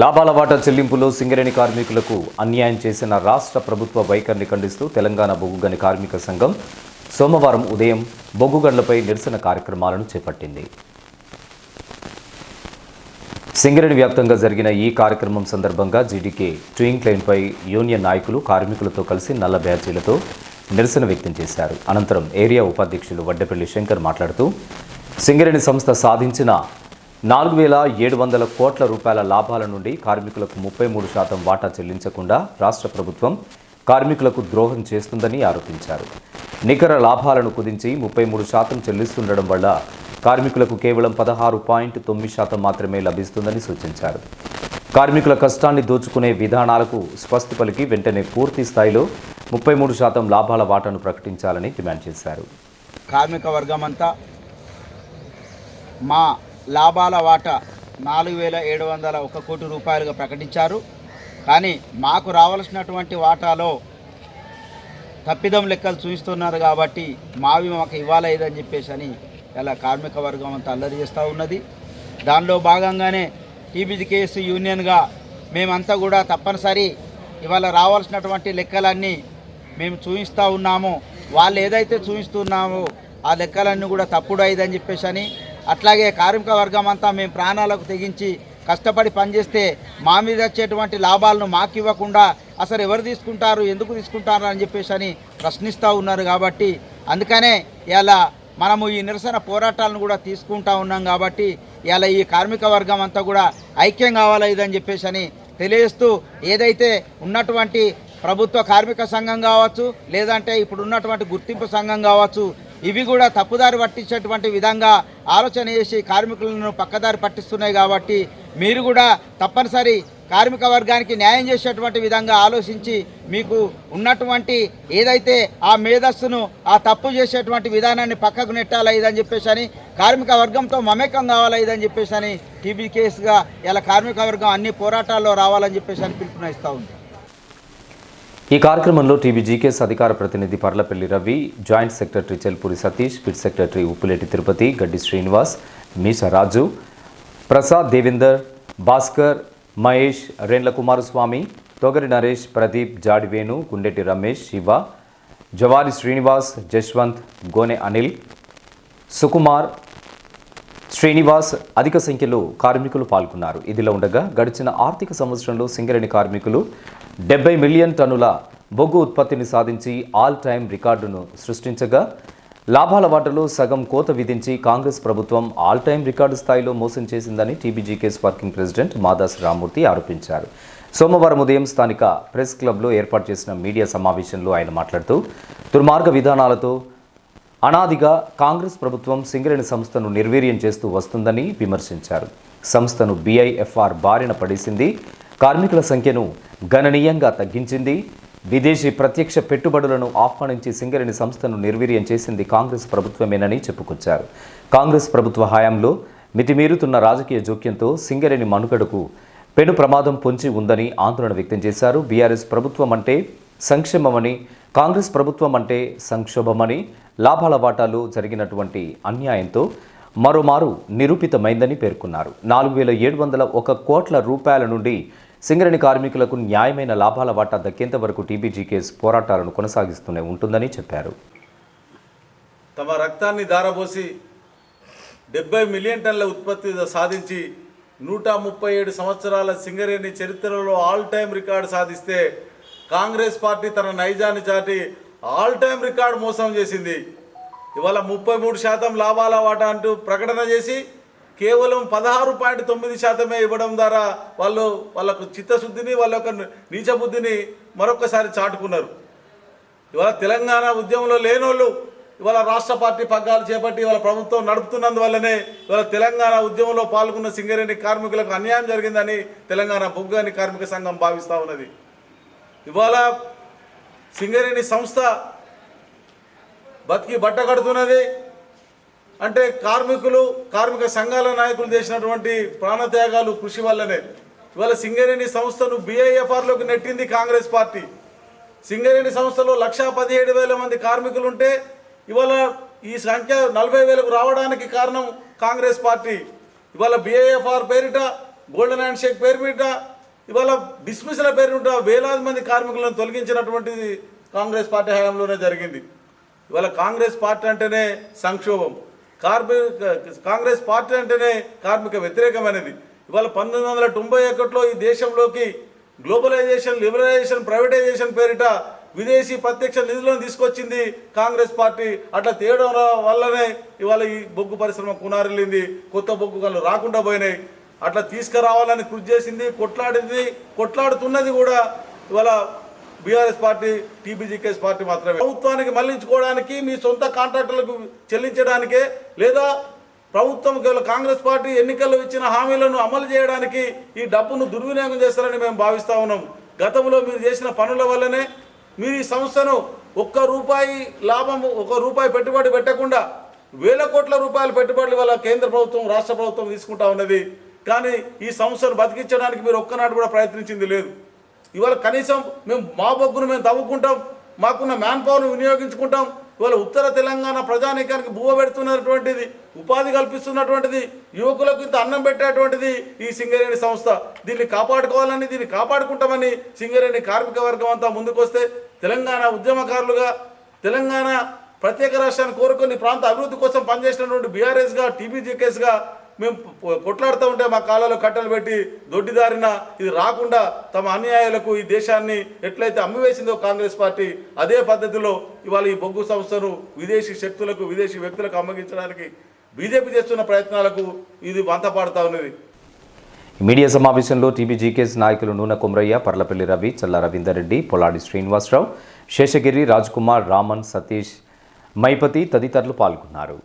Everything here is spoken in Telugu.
లాభాల వాటా చెల్లింపులో సింగరేణి కార్మికులకు అన్యాయం చేసిన రాష్ట్ర ప్రభుత్వ వైఖరిని ఖండిస్తూ తెలంగాణ బొగ్గుగని కార్మిక సంఘం సోమవారం ఉదయం బొగ్గుగండ్లపై నిరసన కార్యక్రమాలను చేపట్టింది. సింగరేణి వ్యాప్తంగా జరిగిన ఈ కార్యక్రమం సందర్భంగా జీడీకే ట్వింగ్ లైన్పై యూనియన్ నాయకులు కార్మికులతో కలిసి నల్ల బ్యాచీలతో నిరసన వ్యక్తం చేశారు. అనంతరం ఏరియా ఉపాధ్యక్షులు వడ్డపల్లి శంకర్ మాట్లాడుతూ సింగరేణి సంస్థ సాధించిన నాలుగు వేల ఏడు వందల కోట్ల రూపాయల లాభాల నుండి కార్మికులకు ముప్పై మూడు శాతం వాటా చెల్లించకుండా రాష్ట్ర ప్రభుత్వం కార్మికులకు ద్రోహం చేస్తుందని ఆరోపించారు. నికర లాభాలను కుదించి ముప్పై మూడు శాతం చెల్లిస్తుండడం వల్ల కార్మికులకు కేవలం పదహారు పాయింట్ తొమ్మిది శాతం మాత్రమే లభిస్తుందని సూచించారు. కార్మికుల కష్టాన్ని దోచుకునే విధానాలకు స్వస్తి పలికి వెంటనే పూర్తి స్థాయిలో ముప్పై మూడు శాతం లాభాల వాటాను ప్రకటించాలని డిమాండ్ చేశారు. కార్మిక వర్గం అంతా మా లాభాల వాటా నాలుగు వేల ఏడు వందల ఒక కోటి రూపాయలుగా ప్రకటించారు. కానీ మాకు రావాల్సినటువంటి వాటాలో తప్పిదం లెక్కలు చూపిస్తున్నారు కాబట్టి మావి మాకు ఇవ్వాలేదని చెప్పేసి అని ఇలా కార్మిక వర్గం అంతా అల్లరి చేస్తూ ఉన్నది. దానిలో భాగంగానే టీబీజీకేఎస్ యూనియన్గా మేమంతా కూడా తప్పనిసరి ఇవాళ రావాల్సినటువంటి లెక్కలన్నీ మేము చూపిస్తూ ఉన్నాము. వాళ్ళు ఏదైతే చూపిస్తున్నామో ఆ లెక్కలన్నీ కూడా తప్పుడు అయిందని చెప్పేసి అని అట్లాగే కార్మిక వర్గం అంతా మేము ప్రాణాలకు తెగించి కష్టపడి పనిచేస్తే మా మీద వచ్చేటువంటి లాభాలను మాకు ఇవ్వకుండా అసలు ఎవరు తీసుకుంటారు ఎందుకు తీసుకుంటారు అని చెప్పేసి అని ప్రశ్నిస్తూ ఉన్నారు కాబట్టి అందుకనే ఇలా మనము ఈ నిరసన పోరాటాలను కూడా తీసుకుంటా ఉన్నాం కాబట్టి ఇలా ఈ కార్మిక వర్గం అంతా కూడా ఐక్యం కావాలి ఇదని చెప్పేసి అని తెలియజేస్తూ ఏదైతే ఉన్నటువంటి ప్రభుత్వ కార్మిక సంఘం కావచ్చు లేదంటే ఇప్పుడు ఉన్నటువంటి గుర్తింపు సంఘం కావచ్చు ఇవి కూడా తప్పుదారి పట్టించేటువంటి విధంగా ఆలోచన చేసి కార్మికులను పక్కదారి పట్టిస్తున్నాయి కాబట్టి మీరు కూడా తప్పనిసరి కార్మిక వర్గానికి న్యాయం చేసేటువంటి విధంగా ఆలోచించి మీకు ఉన్నటువంటి ఏదైతే ఆ మేధస్సును ఆ తప్పు చేసేటువంటి విధానాన్ని పక్కకు నెట్టాలా ఇదని చెప్పేసి అని కార్మిక వర్గంతో మమేకం కావాలా ఇదని చెప్పేసి అని టీబీ కేసుగా ఇలా కార్మిక వర్గం అన్ని పోరాటాల్లో రావాలని చెప్పేసి అని పిలుపునిస్తూ ఉంది. ఈ కార్యక్రమంలో టీబీజీకేఎస్ అధికార ప్రతినిధి Parlapalli Ravi joint secretary Chelpuri Satish pit secretary Uppuleti Tirupati Gaddi Srinivas Meesa రాజు ప్రసాద్ దేవేందర్ భాస్కర్ మహేష్ రెండ్ల కుమారస్వామి తొగరి నరేష్ ప్రదీప్ జాడివేణు గుండెటి రమేష్ శివ జవారి శ్రీనివాస్ జశ్వంత్ గోనె అనిల్ సుకుమార్ శ్రీనివాస్ అధిక సంఖ్యలో కార్మికులు పాల్గొన్నారు. ఇదిలా ఉండగా గడిచిన ఆర్థిక సంవత్సరంలో సింగరేణి కార్మికులు డెబ్బై మిలియన్ టన్నుల బొగ్గు ఉత్పత్తిని సాధించి ఆల్ టైమ్ రికార్డును సృష్టించగా లాభాల వాటలో సగం కోత విధించి కాంగ్రెస్ ప్రభుత్వం ఆల్ టైమ్ రికార్డు స్థాయిలో మోసం చేసిందని TBGKS working president Madas Ramurthy ఆరోపించారు. సోమవారం ఉదయం స్థానిక ప్రెస్ క్లబ్లో ఏర్పాటు చేసిన మీడియా సమావేశంలో ఆయన మాట్లాడుతూ దుర్మార్గ విధానాలతో అనాదిగా కాంగ్రెస్ ప్రభుత్వం సింగరేణి సంస్థను నిర్వీర్యం చేస్తూ వస్తుందని విమర్శించారు. సంస్థను బీఐఎఫ్ఆర్ బారిన పడేసింది. కార్మికుల సంఖ్యను గణనీయంగా తగ్గించింది. విదేశీ ప్రత్యక్ష పెట్టుబడులను ఆహ్వానించి సింగరేణి సంస్థను నిర్వీర్యం చేసింది కాంగ్రెస్ ప్రభుత్వమేనని చెప్పుకొచ్చారు. కాంగ్రెస్ ప్రభుత్వ హయాంలో మితిమీరుతున్న రాజకీయ జోక్యంతో సింగరేణి మనుగడకు పెను ప్రమాదం పొంచి ఉందని ఆందోళన వ్యక్తం చేశారు. బీఆర్ఎస్ ప్రభుత్వం అంటే సంక్షేమమని కాంగ్రెస్ ప్రభుత్వం అంటే సంక్షోభమని లాభాల వాటాలు జరిగినటువంటి అన్యాయంతో మరోమారు నిరూపితమైందని పేర్కొన్నారు. నాలుగు వేల ఏడు వందల ఒక కోట్ల రూపాయల నుండి సింగరేణి కార్మికులకు న్యాయమైన లాభాల వాటా దక్కేంత వరకు టీబీజీకేస్ పోరాటాలను కొనసాగిస్తూనే ఉంటుందని చెప్పారు. తమ రక్తాన్ని దారబోసి డెబ్బై మిలియన్ టన్ల ఉత్పత్తి సాధించి నూట ముప్పై ఏడు సంవత్సరాల సింగరేణి చరిత్రలో ఆల్ టైం రికార్డు సాధిస్తే కాంగ్రెస్ పార్టీ తన నైజాన్ని చాటి ఆల్ టైం రికార్డు మోసం చేసింది. ఇవాళ ముప్పై మూడు శాతం లాభాల వాటా అంటూ ప్రకటన చేసి కేవలం పదహారు పాయింట్ తొమ్మిది శాతమే ఇవ్వడం ద్వారా వాళ్ళు వాళ్ళకు చిత్తశుద్ధిని వాళ్ళ యొక్క నీచబుద్ధిని మరొకసారి చాటుకున్నారు. ఇవాళ తెలంగాణ ఉద్యమంలో లేనోళ్ళు ఇవాళ రాష్ట్ర పార్టీ పగ్గాలు చేపట్టి ఇవాళ ప్రభుత్వం నడుపుతున్నందువల్లనే ఇవాళ తెలంగాణ ఉద్యమంలో పాల్గొన్న సింగరేణి కార్మికులకు అన్యాయం జరిగిందని తెలంగాణ బొగ్గాని కార్మిక సంఘం భావిస్తూ ఉన్నది. ఇవాళ సింగరేణి సంస్థ బతికి బట్ట కడుతున్నది. అంటే కార్మికులు కార్మిక సంఘాల నాయకులు చేసినటువంటి ప్రాణత్యాగాలు కృషి వల్లనే. ఇవాళ సింగరేణి సంస్థను బీఐఎఫ్ఆర్లోకి నెట్టింది కాంగ్రెస్ పార్టీ. సింగరేణి సంస్థలో లక్షా పదిహేడు వేల మంది కార్మికులు ఉంటే ఇవాళ ఈ సంఖ్య నలభై వేలకు రావడానికి కారణం కాంగ్రెస్ పార్టీ. ఇవాళ బీఐఎఫ్ఆర్ పేరిట గోల్డెన్ హ్యాండ్ షేక్ పేరు మీద ఇవాళ డిస్మిస్ల పేరుంట వేలాది మంది కార్మికులను తొలగించినటువంటిది కాంగ్రెస్ పార్టీ హయాంలోనే జరిగింది. ఇవాళ కాంగ్రెస్ పార్టీ అంటేనే సంక్షోభం. కార్మిక కాంగ్రెస్ పార్టీ అంటేనే కార్మిక వ్యతిరేకమైనది. ఇవాళ పంతొమ్మిది వందల తొంభై ఒకటిలో ఈ దేశంలోకి గ్లోబలైజేషన్ లిబరలైజేషన్ ప్రైవేటైజేషన్ పేరిట విదేశీ ప్రత్యక్ష నిధులను తీసుకొచ్చింది కాంగ్రెస్ పార్టీ. అట్లా తేయడం వల్లనే ఇవాళ ఈ బొగ్గు పరిశ్రమ కునారిల్లింది. కొత్త బొగ్గు రాకుండా పోయినాయి. అట్లా తీసుకురావాలని కృషి చేసింది కొట్లాడింది కొట్లాడుతున్నది కూడా ఇవాళ బీఆర్ఎస్ పార్టీ టీబీజీకేఎస్ పార్టీ మాత్రమే. ప్రభుత్వానికి మళ్ళించుకోవడానికి మీ సొంత కాంట్రాక్టులకు చెల్లించడానికే లేదా ప్రభుత్వం కేవలం కాంగ్రెస్ పార్టీ ఎన్నికల్లో ఇచ్చిన హామీలను అమలు చేయడానికి ఈ డబ్బును దుర్వినియోగం చేస్తారని మేము భావిస్తా ఉన్నాం. గతంలో మీరు చేసిన పనుల వల్లనే మీరు ఈ సంస్థను ఒక్క రూపాయి లాభం ఒక రూపాయి పెట్టుబడి పెట్టకుండా వేల కోట్ల రూపాయల పెట్టుబడులు వల్ల కేంద్ర ప్రభుత్వం రాష్ట్ర ప్రభుత్వం తీసుకుంటా ఉన్నది. కానీ ఈ సంస్థను బతికించడానికి మీరు ఒక్కనాడు కూడా ప్రయత్నించింది లేదు. ఇవాళ కనీసం మేము మా బొగ్గును మేము తవ్వుకుంటాం మాకున్న మ్యాన్ పవర్ను వినియోగించుకుంటాం ఇవాళ ఉత్తర తెలంగాణ ప్రజానీకానికి బువ్వ పెడుతున్నటువంటిది ఉపాధి కల్పిస్తున్నటువంటిది యువకులకు ఇంత అన్నం పెట్టేటువంటిది ఈ సింగరేణి సంస్థ. దీన్ని కాపాడుకోవాలని దీన్ని కాపాడుకుంటామని సింగరేణి కార్మిక వర్గం అంతా ముందుకొస్తే తెలంగాణ ఉద్యమకారులుగా తెలంగాణ ప్రత్యేక రాష్ట్రాన్ని కోరుకొని ప్రాంత అభివృద్ధి కోసం పనిచేసినటువంటి బీఆర్ఎస్గా టీబీజీకేస్గా మేము కొట్లాడుతూ ఉంటే మా కాళ్ళలో కట్టలు పెట్టి దొడ్డిదారిన ఇది రాకుండా తమ అన్యాయాలకు ఈ దేశాన్ని ఎట్లయితే అమ్మివేసిందో కాంగ్రెస్ పార్టీ అదే పద్ధతిలో ఇవాళ ఈ బొగ్గు సంస్థను విదేశీ శక్తులకు విదేశీ వ్యక్తులకు అమ్మగించడానికి బీజేపీ చేస్తున్న ప్రయత్నాలకు ఇది వంతపాడుతా ఉన్నది. మీడియా సమావేశంలో టీబీజీకేఎస్ నాయకులు నూన కుమరయ్య పర్లపల్లి రవి చల్ల రవీందర్ రెడ్డి పొలాడి శ్రీనివాసరావు శేషగిరి కుమార్ రామన్ సతీష్ మైపతి తదితరులు పాల్గొన్నారు.